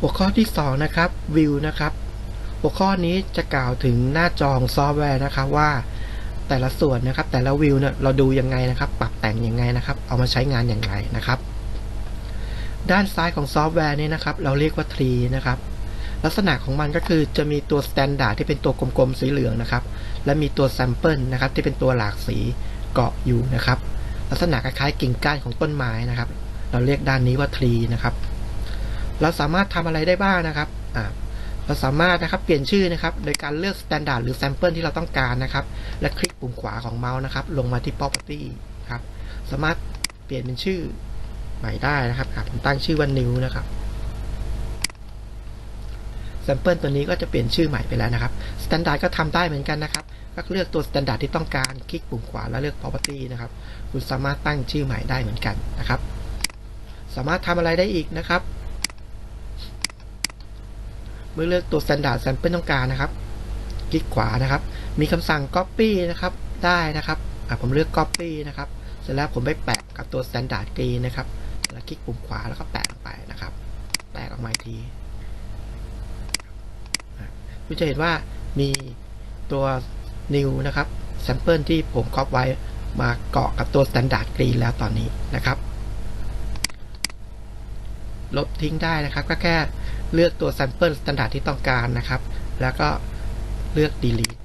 หัวข้อที่ 2 นะครับ View นะครับ หัวข้อนี้จะกล่าวถึงหน้าจอของซอฟต์แวร์นะครับว่าแต่ละส่วนนะครับ แต่ละวิวเนี่ยเราดูยังไงนะครับ ปรับแต่งยังไงนะครับ เอามาใช้งานอย่างไรนะครับ ด้านซ้ายของซอฟต์แวร์นี้นะครับ เราเรียกว่า tree นะครับ ลักษณะของมันก็คือจะมีตัว standard ที่เป็นตัวกลมๆสีเหลืองนะครับ และมีตัว sample นะครับ ที่เป็นตัวหลากสีเกาะอยู่นะครับ ลักษณะคล้ายๆกิ่งก้านของต้นไม้นะครับ เราเรียกด้านนี้ว่า tree นะครับ เราสามารถทำอะไรได้บ้างนะครับอ่าเราสามารถนะครับเปลี่ยนชื่อนะครับ โดยการเลือก standard หรือ sample ที่เราต้องการนะครับ และคลิกปุ่มขวาของเมาส์นะครับ ลงมาที่ property ครับ สามารถเปลี่ยนเป็นชื่อใหม่ได้นะครับผมตั้งชื่อว่า new นะครับ sample ตัวนี้ก็จะเปลี่ยนชื่อใหม่ไปแล้วนะครับ standard ก็ทำได้เหมือนกันนะครับก็เลือกตัว standard ที่ต้องการ คลิกปุ่มขวาแล้วเลือก property นะครับ คุณสามารถตั้งชื่อใหม่ได้เหมือนกันนะครับ สามารถทำอะไรได้อีกนะครับ เมื่อเลือกตัว standard sample ต้องการนะครับ คลิกขวานะครับ มีคำสั่ง copy นะครับ ได้นะครับอะผมเลือก copy นะครับ เสร็จแล้วผมไปแปะกับตัว standard green นะครับ แล้วคลิกปุ่มขวาแล้วก็แปะลงไปนะครับ แปะออกมาอีกทีอะคุณจะเห็นว่ามีตัว new นะครับ sample ที่ผมครอบไว้มาเกาะกับตัว standard green แล้วตอนนี้นะครับ ลบทิ้งได้นะครับ ก็แค่ เลือกตัว sample standard ที่ต้องการนะครับ แล้วก็เลือก delete